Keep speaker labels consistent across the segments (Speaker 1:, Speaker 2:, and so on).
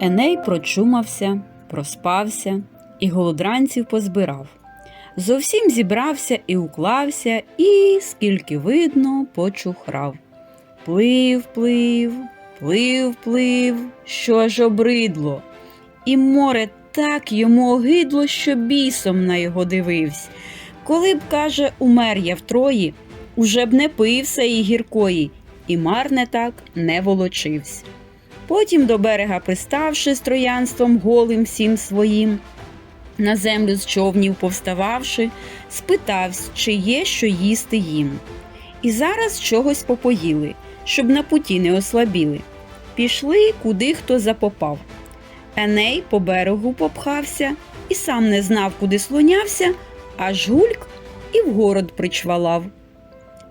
Speaker 1: Еней прочумався, проспався і голодранців позбирав. Зовсім зібрався і уклався, і, скільки видно, почухрав. Плив, плив, плив, плив, що аж обридло. І море так йому огидло, що бісом на його дивився. Коли б, каже, умер я втрої, уже б не пився і гіркої, і марне так не волочився. Потім до берега приставши з троянством голим всім своїм, на землю з човнів повстававши, спитавсь, чи є що їсти їм. І зараз чогось попоїли, щоб на путі не ослабіли. Пішли, куди хто запопав. Еней по берегу попхався і сам не знав, куди слонявся, аж гульк і в город причвалав.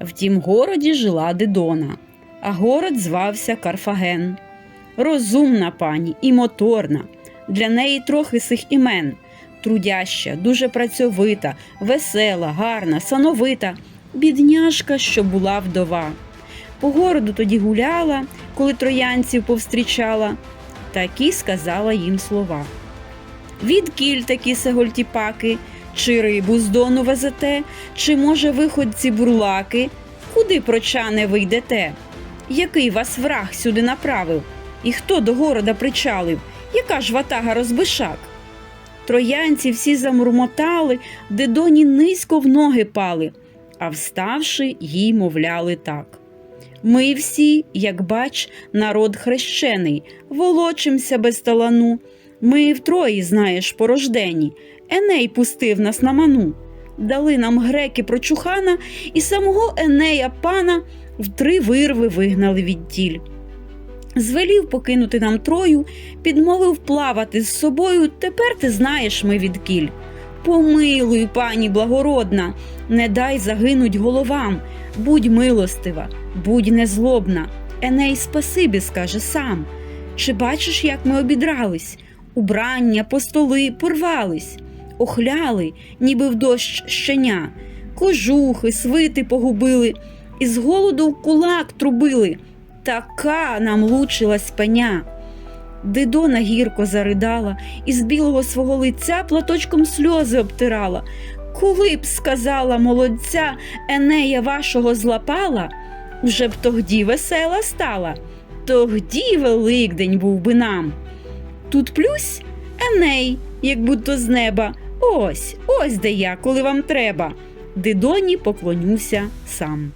Speaker 1: В тім городі жила Дидона, а город звався Карфаген. Розумна пані і моторна, для неї трохи сих імен, трудяща, дуже працьовита, весела, гарна, сановита, бідняшка, що була вдова. По городу тоді гуляла, коли троянців повстрічала, такі сказала їм слова. Відкіль такі сегольтіпаки, чи рибу з дону везете, чи, може, виходці бурлаки, куди прочане ви йдете? Який вас враг сюди направив? І хто до города причалив? Яка ж ватага розбишак? Троянці всі замурмотали, дидоні низько в ноги пали, а вставши, їй мовляли так. Ми всі, як бач, народ хрещений, волочимся без талану. Ми втрої, знаєш, порождені. Еней пустив нас на ману. Дали нам греки прочухана, і самого Енея пана в три вирви вигнали відділь. Звелів покинути нам трою, підмовив плавати з собою. Тепер ти знаєш ми відкіль. Помилуй, пані благородна, не дай загинуть головам. Будь милостива, будь незлобна. Еней спасибі скаже сам. Чи бачиш, як ми обідрались? Убрання, постоли порвались, охляли, ніби в дощ щеня, кожухи, свити погубили, і з голоду в кулак трубили. Така нам лучилась пеня. Дидона гірко заридала і з білого свого лиця платочком сльози обтирала. Коли б сказала молодця Енея вашого злапала, уже б тогді весела стала, тогді Великдень був би нам. Тут плюсь Еней, як будто з неба. Ось, ось де я, коли вам треба. Дидоні поклонюся сам.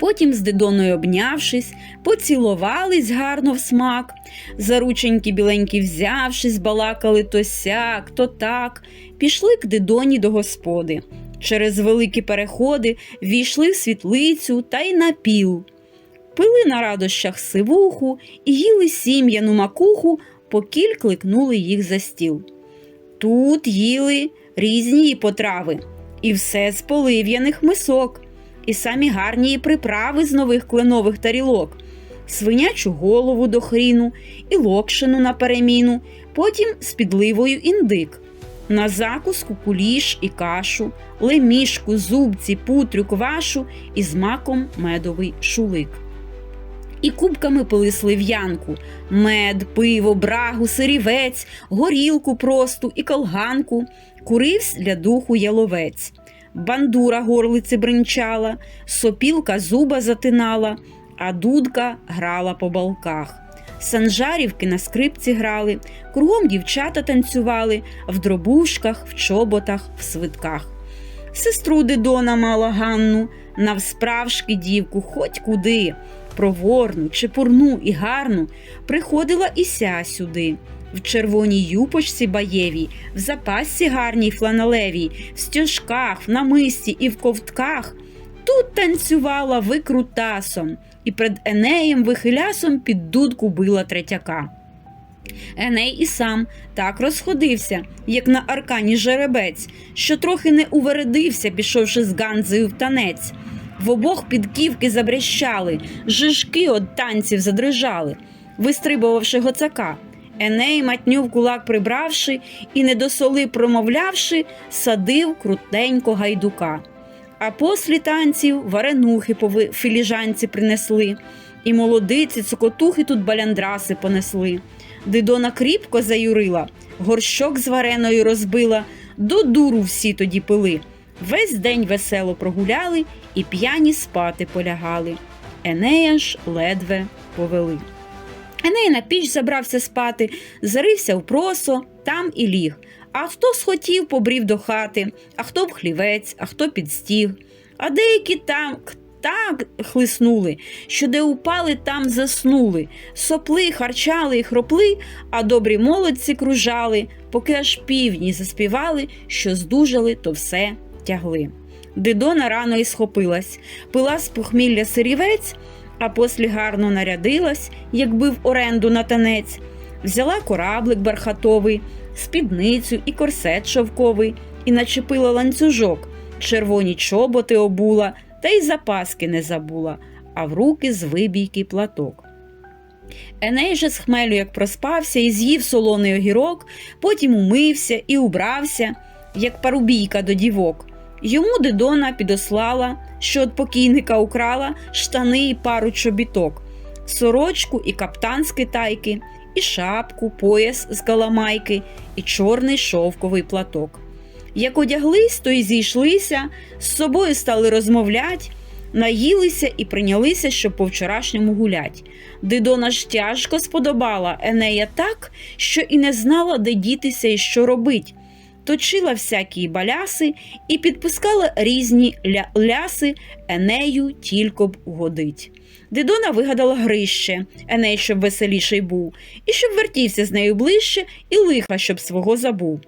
Speaker 1: Потім з Дидоною обнявшись, поцілувались гарно в смак, зарученьки біленькі взявшись, балакали то сяк, то так, пішли к Дидоні до господи. Через великі переходи війшли в світлицю та й на піл. Пили на радощах сивуху і їли сім'яну макуху, покіль кликнули їх за стіл. Тут їли різні потрави, і все з полив'яних мисок і самі гарні приправи з нових кленових тарілок, свинячу голову до хріну і локшину на переміну, потім з підливою індик. На закуску куліш і кашу, лемішку, зубці, путрю, квашу і з маком медовий шулик. І кубками пили слив'янку, мед, пиво, брагу, сирівець, горілку просту і колганку, куривсь для духу яловець бандура горлиці бринчала, сопілка зуба затинала, а дудка грала по балках. Санжарівки на скрипці грали, кругом дівчата танцювали в дробушках, в чоботах, в свитках. Сестру Дидона мала Ганну, навсправжки дівку, хоть куди, проворну, чепурну і гарну, приходила і ся сюди в червоній юпочці баєвій, в запасці гарній фланелевій, в стяжках, в намисті і в ковтках. Тут танцювала викрутасом і пред Енеєм вихилясом під дудку била третяка. Еней і сам так розходився, як на аркані жеребець, що трохи не увередився, пішовши з Ганзею в танець. В обох підківки забрящали, жижки од танців задрижали, вистрибувавши гоцака. Еней матню в кулак прибравши і не до соли промовлявши, садив крутенько гайдука. А послі танців варенухи по філіжанці принесли, і молодиці цокотухи тут баляндраси понесли. Дидона кріпко заюрила, горщок з вареною розбила, до дуру всі тоді пили. Весь день весело прогуляли і п'яні спати полягали. Енея ж ледве повели. Еней на піч забрався спати, зарився в просо, там і ліг. А хто схотів, побрів до хати, а хто в хлівець, а хто під стіг. А деякі там так хлиснули, що де упали, там заснули. Сопли, харчали і хропли, а добрі молодці кружали, поки аж півні заспівали, що здужали, то все тягли. Дидона рано й схопилась, пила з похмілля сирівець, а послі гарно нарядилась, якби в оренду на танець. Взяла кораблик бархатовий, спідницю і корсет шовковий, і начепила ланцюжок, червоні чоботи обула, та й запаски не забула, а в руки з вибійки платок. Еней же з хмелю, як проспався, і з'їв солоний огірок, потім умився і убрався, як парубійка до дівок. Йому Дидона підослала, що від покійника украла штани і пару чобіток, сорочку і каптан з китайки, і шапку, пояс з каламайки, і чорний шовковий платок. Як одяглись, то й зійшлися, з собою стали розмовлять, наїлися і прийнялися, щоб по вчорашньому гулять. Дидона ж тяжко сподобала Енея так, що і не знала, де дітися і що робить. Точила всякі баляси і підпускала різні ля- ляси Енею тільки б угодить. Дидона вигадала грище, Еней, щоб веселіший був, і щоб вертівся з нею ближче, і лиха, щоб свого забув.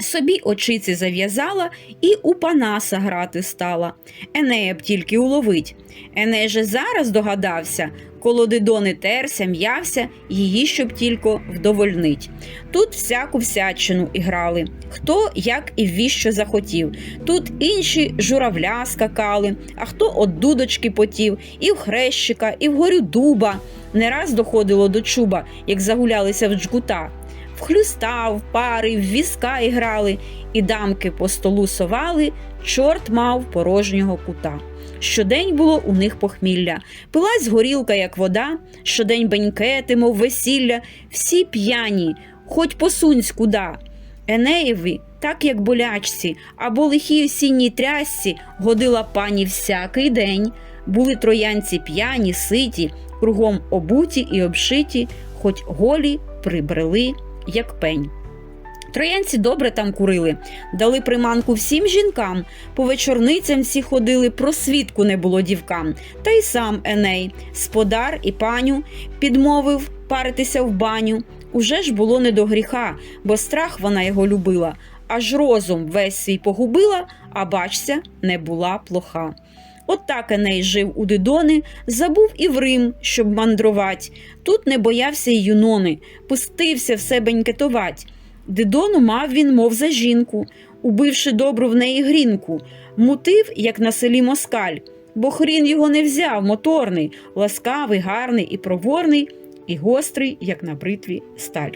Speaker 1: Собі очиці зав'язала і у Панаса грати стала. Енея б тільки уловить. Еней же зараз догадався, коло Дидони терся, м'явся, її щоб тільки вдовольнить. Тут всяку всячину іграли, хто як і віщо захотів. Тут інші журавля скакали, а хто от дудочки потів, і в хрещика, і вгорю дуба. Не раз доходило до чуба, як загулялися в джгута. В хлюста, в пари, в візка іграли, і дамки по столу совали, чорт мав порожнього кута. Щодень було у них похмілля, пилась горілка, як вода, щодень бенькети, мов весілля, всі п'яні, хоч посунься куда. Енеєві, так як болячці, або лихій осінній трясці, годила пані всякий день. Були троянці п'яні, ситі, кругом обуті і обшиті, хоч голі прибрели, як пень. Троянці добре там курили, дали приманку всім жінкам, по вечорницям всі ходили, просвідку не було дівкам. Та й сам Еней, сподар і паню, підмовив паритися в баню. Уже ж було не до гріха, бо страх вона його любила, аж розум весь свій погубила, а бачся, не була плоха. От так Еней жив у Дидони, забув і в Рим, щоб мандрувать. Тут не боявся й юнони, пустився все бенькетовать. Дидону мав він, мов за жінку, убивши добру в неї грінку, мутив, як на селі москаль, бо хрін його не взяв, моторний, ласкавий, гарний і проворний, і гострий, як на бритві сталь.